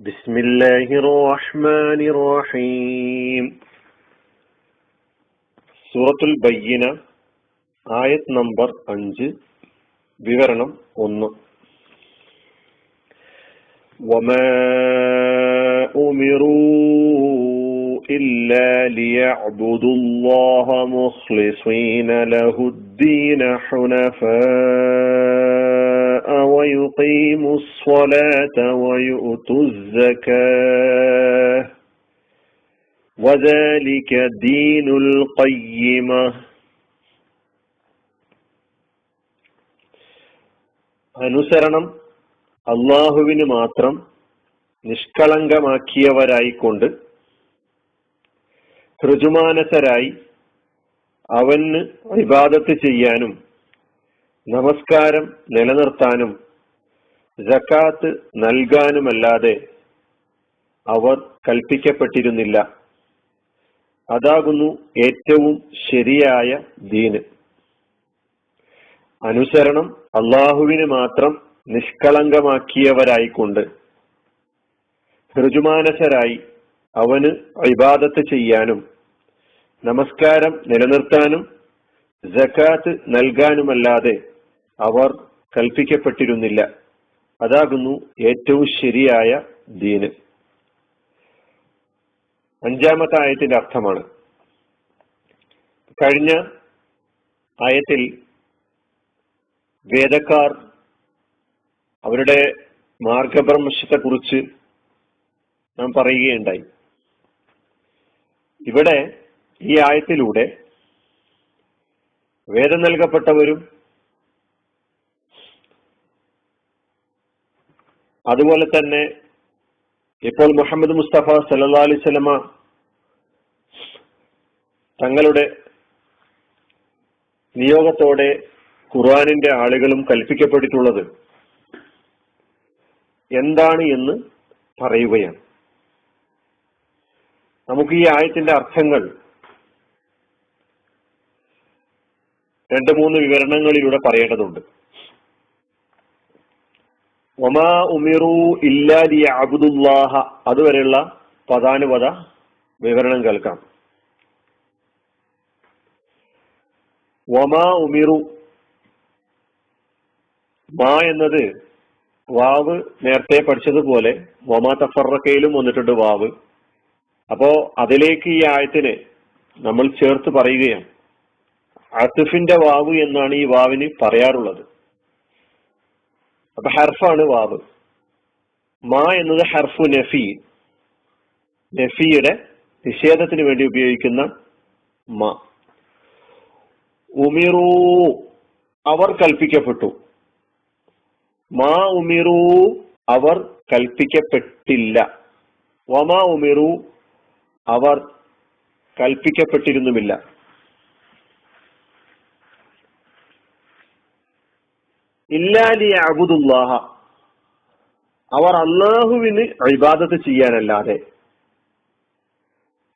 بسم الله الرحمن الرحيم സൂറത്തുൽ ബയ്യന ആയത് നമ്പർ അഞ്ച് വിവരണം ഒന്ന് وما أمروا إلا ليعبدوا الله مخلصين له الدين حنفاء ويقيموا الصلاة ويؤتوا الزكاة وذلك دين القيمة അനുസരണം അള്ളാഹുവിന് മാത്രം നിഷ്കളങ്കമാക്കിയവരായിക്കൊണ്ട് ഋജുമാനസരായി അവന് വിവാദത്ത് ചെയ്യാനും നമസ്കാരം നിലനിർത്താനും ജക്കാത്ത് നൽകാനുമല്ലാതെ അവർ കൽപ്പിക്കപ്പെട്ടിരുന്നില്ല. അതാകുന്നു ഏറ്റവും ശരിയായ ദീന്. അനുസരണം അള്ളാഹുവിന് മാത്രം നിഷ്കളങ്കമാക്കിയവരായിക്കൊണ്ട് ഋജുമാനസരായി അവന് ഇബാദത്ത് ചെയ്യാനും നമസ്കാരം നിലനിർത്താനും ജക്കാത്ത് നൽകാനുമല്ലാതെ അവർ കൽപ്പിക്കപ്പെട്ടിരുന്നില്ല. അതാകുന്നു ഏറ്റവും ശരിയായ ദീന്. അഞ്ചാമത്തെ ആയത്തിന്റെ അർത്ഥമാണ്. കഴിഞ്ഞ ആയത്തിൽ വേദക്കാർ അവരുടെ മാർഗബ്രഹ്മശത്തെ കുറിച്ച് നാം പറയുകയുണ്ടായി. ഇവിടെ ഈ ആയത്തിലൂടെ വേദം നൽകപ്പെട്ടവരും അതുപോലെ തന്നെ ഇപ്പോൾ മുഹമ്മദ് മുസ്തഫ സല്ലാ അലൈഹി തങ്ങളുടെ നിയോഗത്തോടെ ഖുർആാനിന്റെ ആളുകളും കൽപ്പിക്കപ്പെട്ടിട്ടുള്ളത് എന്താണ് എന്ന് പറയുകയാണ്. നമുക്ക് ഈ ആയത്തിന്റെ അർത്ഥങ്ങൾ രണ്ട് മൂന്ന് വിവരണങ്ങളിലൂടെ പറയേണ്ടതുണ്ട്. ഒമാ ഉമിറു ഇല്ലാലി അബുദുല്ലാഹ അതുവരെയുള്ള പദാനുപത വിവരണം കേൾക്കാം. ഒമാ ഉമിറു. മാ എന്നത് വാവ് നേരത്തെ പഠിച്ചതുപോലെ വമാ തഫറക്കയിലും വന്നിട്ടുണ്ട് വാവ്. അപ്പോ അതിലേക്ക് ഈ ആയത്തിന് നമ്മൾ ചേർത്ത് പറയുകയാണ്. അസിഫിന്റെ വാവ് എന്നാണ് ഈ വാവിന് പറയാറുള്ളത്. അപ്പൊ ഹർഫാണ് വാവ്. മാ എന്നത് ഹർഫു നഫി. നഫിയുടെ നിഷേധത്തിന് വേണ്ടി ഉപയോഗിക്കുന്ന മ. ഉമിറു. അവർ കൽപ്പിക്കപ്പെട്ടു. മാ ഉമിറു അവർ കൽപ്പിക്കപ്പെട്ടില്ല. വമാ ഉമിറു അവർ കൽപ്പിക്കപ്പെട്ടിരുന്നുമില്ല. ഇല്ലാലി അബുദുല്ലാഹ അവർ അള്ളാഹുവിന് അഴിബാദത്ത് ചെയ്യാനല്ലാതെ.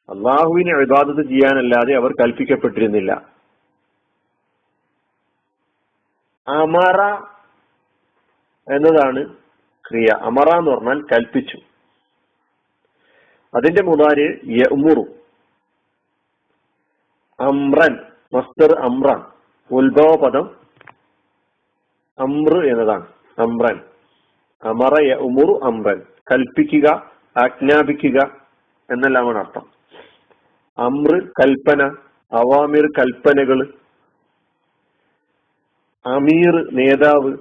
അള്ളാഹുവിന് അഴിബാദത്ത് ചെയ്യാനല്ലാതെ അവർ കൽപ്പിക്കപ്പെട്ടിരുന്നില്ല. അമറ എന്നതാണ് ക്രിയ. അമറ എന്ന് പറഞ്ഞാൽ കൽപ്പിച്ചു. അതിന്റെ മുതാര് യമുറു അമ്രൻ മസ്തർ അമ്രാൻ ഉത്ഭവപദം അമ്ര എന്നതാണ്. അമ്രൻ. അമറ ഉമുറു അമ്രൻ. കൽപ്പിക്കുക ആജ്ഞാപിക്കുക എന്നെല്ലാമാണ് അർത്ഥം. അമ്ര കൽപ്പന അവാമിർ കൽപ്പനകൾ അമീർ നേതാവ്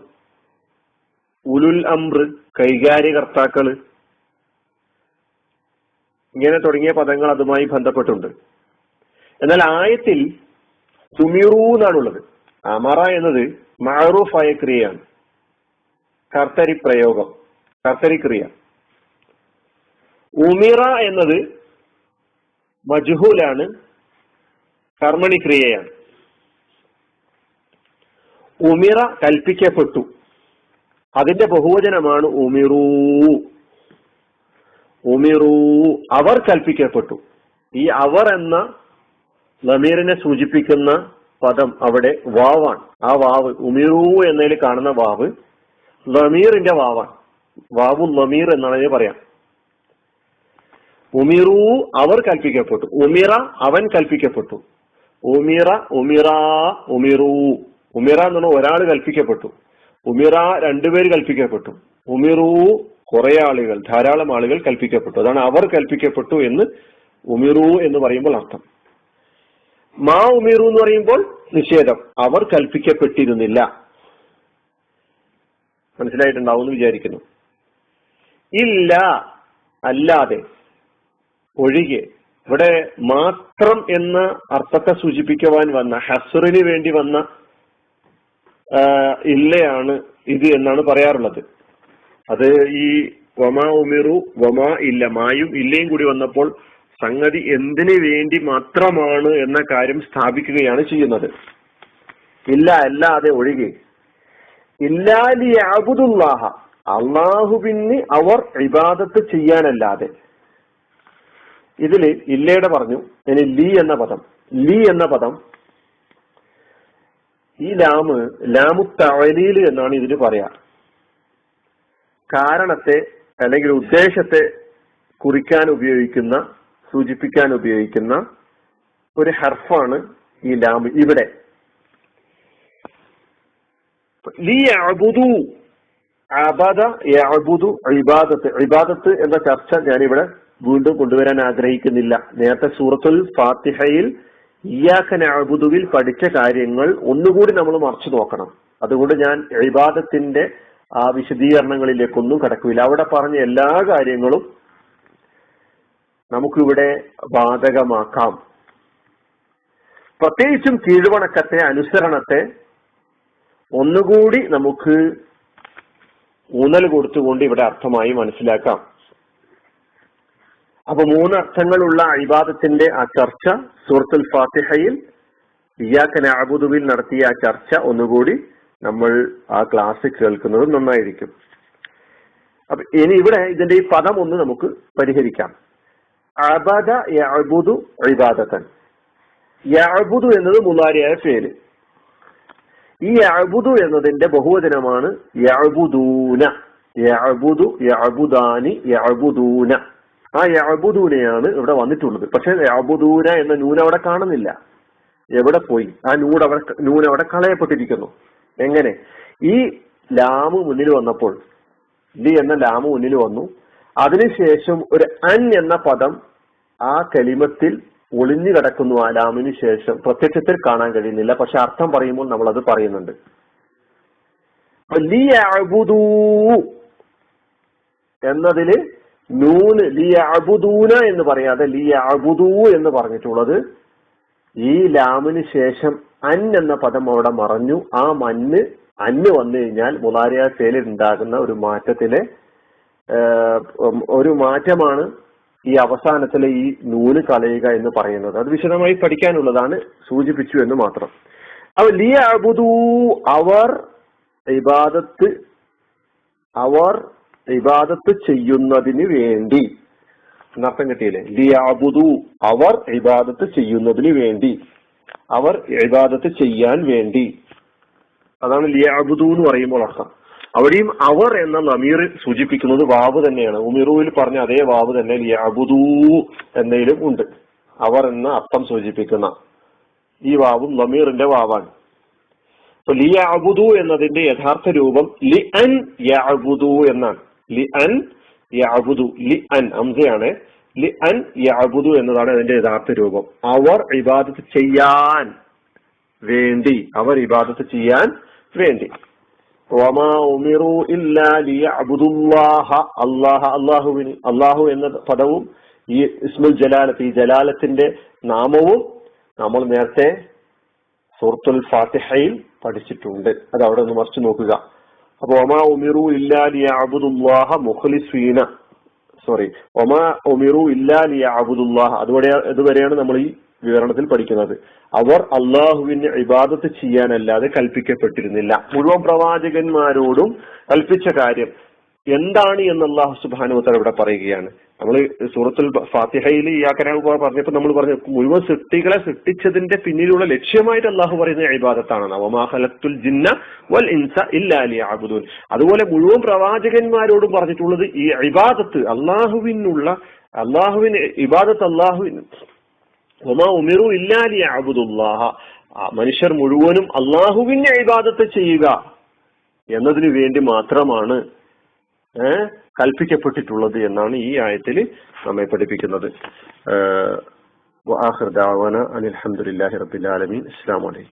ഉലുൽ അമ്ര കൈകാര്യകർത്താക്കൾ ഇങ്ങനെ തുടങ്ങിയ പദങ്ങൾ അതുമായി ബന്ധപ്പെട്ടുണ്ട്. എന്നാൽ ആയത്തിൽ തുമിറു എന്നാണുള്ളത് അമറ എന്നത് മാറൂഫായ ക്രിയയാണ്. കർത്തരി പ്രയോഗം കർത്തരി ക്രിയ. ഉമിറ എന്നത് മജ്ഹൂലാണ് കർമ്മണി ക്രിയയാണ്. ഉമിറ കൽപ്പിക്കപ്പെട്ടു. അതിന്റെ ബഹുവചനമാണ് ഉമിറൂ. ഉമിറൂ അവർ കൽപ്പിക്കപ്പെട്ടു. ഈ അവർ എന്ന ലമീറിനെ സൂചിപ്പിക്കുന്ന പദം അവിടെ വാവാണ്. ആ വാവ് ഉമിറൂ എന്നതിൽ കാണുന്ന വാവ് ലമീറിന്റെ വാവാണ്. വാവു ലമീർ എന്നാണ് അതിന് പറയാം. ഉമിറു അവർ കൽപ്പിക്കപ്പെട്ടു. ഉമീറ അവൻ കൽപ്പിക്കപ്പെട്ടു. ഉമീറ ഉമിറ ഉമിറു. ഉമീറ എന്ന് പറഞ്ഞാൽ ഒരാൾ കൽപ്പിക്കപ്പെട്ടു. ഉമിറ രണ്ടുപേര് കൽപ്പിക്കപ്പെട്ടു. ഉമിറു കുറെ ആളുകൾ ധാരാളം ആളുകൾ കൽപ്പിക്കപ്പെട്ടു. അതാണ് അവർ കൽപ്പിക്കപ്പെട്ടു എന്ന് ഉമിറു എന്ന് പറയുമ്പോൾ അർത്ഥം. മാ ഉമീറു എന്ന് പറയുമ്പോൾ നിഷേധം. അവർ കൽപ്പിക്കപ്പെട്ടിരുന്നില്ല. മനസ്സിലായിട്ടുണ്ടാവും എന്ന് വിചാരിക്കുന്നു. ഇല്ല അല്ലാതെ ഒഴികെ ഇവിടെ മാത്രം എന്ന അർത്ഥത്തെ സൂചിപ്പിക്കുവാൻ വന്ന ഹസറിന് വേണ്ടി വന്ന ഇല്ലയാണ് ഇത് എന്നാണ് പറയാറുള്ളത്. അത് ഈ വമാ ഉമിറു വമാ ഇല്ല മായും ഇല്ലയും കൂടി വന്നപ്പോൾ സംഗതി എന്തിനു വേണ്ടി മാത്രമാണ് എന്ന കാര്യം സ്ഥാപിക്കുകയാണ് ചെയ്യുന്നത്. ഇല്ല അല്ലാതെ ഒഴികെ. ഇല്ലാലി അബുദുല്ലാഹ അള്ളാഹുവിന് അവർ ഇബാദത്ത് ചെയ്യാനല്ലാതെ. ഇതിൽ ഇല്ലയുടെ പറഞ്ഞു ഇനി ലീ എന്ന പദം. ലീ എന്ന പദം. ഈ ലാമ് ലാമു തവലീൽ എന്നാണ് ഇതിന് പറയാ. കാരണത്തെ അല്ലെങ്കിൽ ഉദ്ദേശത്തെ കുറിക്കാൻ ഉപയോഗിക്കുന്ന സൂചിപ്പിക്കാൻ ഉപയോഗിക്കുന്ന ഒരു ഹർഫാണ് ഈ ഇവിടെ. ലി യഅബുദു ഇബാദത്ത്. എന്ന ചർച്ച ഞാനിവിടെ വീണ്ടും കൊണ്ടുവരാൻ ആഗ്രഹിക്കുന്നില്ല. നേരത്തെ സൂറത്തുൽ ഫാത്തിഹയിൽ ഇയാഖ അബുദുവിൽ പഠിച്ച കാര്യങ്ങൾ ഒന്നുകൂടി നമ്മൾ മറച്ചു നോക്കണം. അതുകൊണ്ട് ഞാൻ ഇബാദത്തിന്റെ ആ വിശദീകരണങ്ങളിലേക്കൊന്നും കടക്കില്ല അവിടെ പറഞ്ഞ എല്ലാ കാര്യങ്ങളും നമുക്കിവിടെ ബാധകമാക്കാം പ്രത്യേകിച്ചും കീഴ്വണക്കത്തെ അനുസരണത്തെ ഒന്നുകൂടി നമുക്ക് ഊന്നൽ കൊടുത്തുകൊണ്ട് ഇവിടെ അർത്ഥമായി മനസ്സിലാക്കാം. അപ്പൊ മൂന്ന് അർത്ഥങ്ങളുള്ള അഴിബാദത്തിന്റെ ആ ചർച്ച സൂറത്തുൽ ഫാത്തിഹയിൽ ഇയാക്കൻ അബുദുവിൽ നടത്തിയ ആ ചർച്ച ഒന്നുകൂടി നമ്മൾ ആ ക്ലാസ് കേൾക്കുന്നത് നന്നായിരിക്കും. അപ്പൊ ഇനി ഇവിടെ ഇതിന്റെ ഈ പദം ഒന്ന് നമുക്ക് പരിഹരിക്കാം. അബദ എന്നത് മുലാരിയായ പേര് ഈ അബുദു എന്നതിന്റെ ബഹുവചനമാണ് യഅബുദൂന. യഅബുദു യഅബുദാനി യഅബുദൂന. ആ യഅബുദൂനയാണ് ഇവിടെ വന്നിട്ടുള്ളത്. പക്ഷെ യഅബുദൂന എന്ന നൂന അവിടെ കാണുന്നില്ല. എവിടെ പോയി? ആ നൂൻ അവിടെ നൂന അവിടെ കളയപ്പെട്ടിരിക്കുന്നു. എങ്ങനെ? ഈ ലാമ് മുന്നിൽ വന്നപ്പോൾ ലി എന്ന ലാമ് മുന്നിൽ വന്നു. അതിനുശേഷം ഒരു അൻ എന്ന പദം ആ കലിമത്തിൽ ഒളിഞ്ഞു കിടക്കുന്നു ആ ശേഷം. പ്രത്യക്ഷത്തിൽ കാണാൻ കഴിയുന്നില്ല. പക്ഷെ അർത്ഥം പറയുമ്പോൾ നമ്മൾ അത് പറയുന്നുണ്ട് എന്നതിൽ നൂന് ലി അബുദൂന എന്ന് പറയാതെ ലി അബുദൂ എന്ന് പറഞ്ഞിട്ടുള്ളത് ഈ ലാമിന് ശേഷം അൻ എന്ന പദം അവിടെ മറഞ്ഞു. ആ മഞ്ഞ് അന്ന് വന്നു കഴിഞ്ഞാൽ മുലാരിയ സേലിൽ ഉണ്ടാകുന്ന ഒരു മാറ്റത്തിലെ ഒരു മാറ്റമാണ് ഈ അവസാനത്തിലെ ഈ നൂൽ കളയുക എന്ന് പറയുന്നത്. അത് വിശദമായി പഠിക്കാനുള്ളതാണ് സൂചിപ്പിച്ചു എന്ന് മാത്രം. അപ്പൊ ലിയ അബുദൂ അവർ ഇബാദത്ത് അവർ ഇബാദത്ത് ചെയ്യുന്നതിന് വേണ്ടി. എന്നർത്ഥം കിട്ടിയില്ലേ? ലിയാബുദു അവർ ഇബാദത്ത് ചെയ്യുന്നതിന് വേണ്ടി. അവർ ഇബാദത്ത് ചെയ്യാൻ വേണ്ടി. അതാണ് ലിയാബുദു എന്ന് പറയുമ്പോൾ അർത്ഥം. അവിടെയും അവർ എന്ന നമീർ സൂചിപ്പിക്കുന്നത് വാവ് തന്നെയാണ്. ഉമിറുവിൽ പറഞ്ഞ അതേ വാവ് തന്നെ അബുദൂ എന്നതിലും ഉണ്ട്. അവർ എന്ന അർത്ഥം സൂചിപ്പിക്കുന്ന ഈ വാവും നമീറിന്റെ വാവാണ്. അപ്പൊ ലി അബുദു എന്നതിന്റെ യഥാർത്ഥ രൂപം ലി അൻ യഅബുദു എന്നാണ്. ലി അൻ യഅബുദു ലി അൻ അംസയാണ്. ലി അൻ യഅബുദു എന്നതാണ് അതിന്റെ യഥാർത്ഥ രൂപം. അവർ ഇബാദത്ത് ചെയ്യാൻ വേണ്ടി അവർ ഇബാദത്ത് ചെയ്യാൻ വേണ്ടി. അല്ലാഹുവിന് അല്ലാഹു എന്ന പദവും ഈ ഇസ്മുൽ ജലാലത്ത് ഈ ജലാലത്തിന്റെ നാമവും നമ്മൾ നേരത്തെ സൂറത്തുൽ ഫാത്തിഹയിൽ പഠിച്ചിട്ടുണ്ട്. അത് അവിടെ ഒന്ന് മറിച്ച് നോക്കുക. അപ്പൊ ഒമാ ഉമിറു ഇല്ലാ ലിയഅബുദുല്ലാഹ മുഖ്ലിസീന. സോറി. ഒമാ ഉമിറു ഇല്ലാ ലിയഅബുദുല്ലാഹ. അതുവരെ അതുവരെയാണ് നമ്മൾ ഈ വിവരണത്തിൽ പഠിക്കുന്നത്. അവർ അള്ളാഹുവിന് ഇബാദത്ത് ചെയ്യാനല്ലാതെ കൽപ്പിക്കപ്പെട്ടിരുന്നില്ല. മുഴുവൻ പ്രവാചകന്മാരോടും കൽപ്പിച്ച കാര്യം എന്താണ് എന്ന് അള്ളാഹു സുബാനുവത്തർ ഇവിടെ പറയുകയാണ്. നമ്മൾ സൂറത്തുൽ ഫാത്തിഹയിൽ ഈ ആക്കരാവ് പറഞ്ഞപ്പോൾ നമ്മൾ പറഞ്ഞു മുഴുവൻ സൃഷ്ടികളെ സൃഷ്ടിച്ചതിന്റെ പിന്നിലുള്ള ലക്ഷ്യമായിട്ട് അള്ളാഹു പറയുന്ന ഇബാദത്താണ് നവമാഹലത്തുൽ ജിന്ന വൽ ഇൻസ ഇല്ലാലി ആബുദൂൻ അതുപോലെ മുഴുവൻ പ്രവാചകന്മാരോടും പറഞ്ഞിട്ടുള്ളത് ഈ ഇബാദത്ത് അള്ളാഹുവിനുള്ള അള്ളാഹുവിന് ഇബാദത്ത് അള്ളാഹുവിന് ഒമാ ഇല്ലാലി അബുദുല്ലാഹ മനുഷ്യർ മുഴുവനും അള്ളാഹുവിന്റെ ഇബാദത്ത് ചെയ്യുക എന്നതിനു വേണ്ടി മാത്രമാണ് കൽപ്പിക്കപ്പെട്ടിട്ടുള്ളത് എന്നാണ് ഈ ആയത്തിൽ നമ്മെ പഠിപ്പിക്കുന്നത്. അനിൽഹമുല്ലാഹി റബിൻ ആലമീൻ. അസ്സാം വലൈക്കും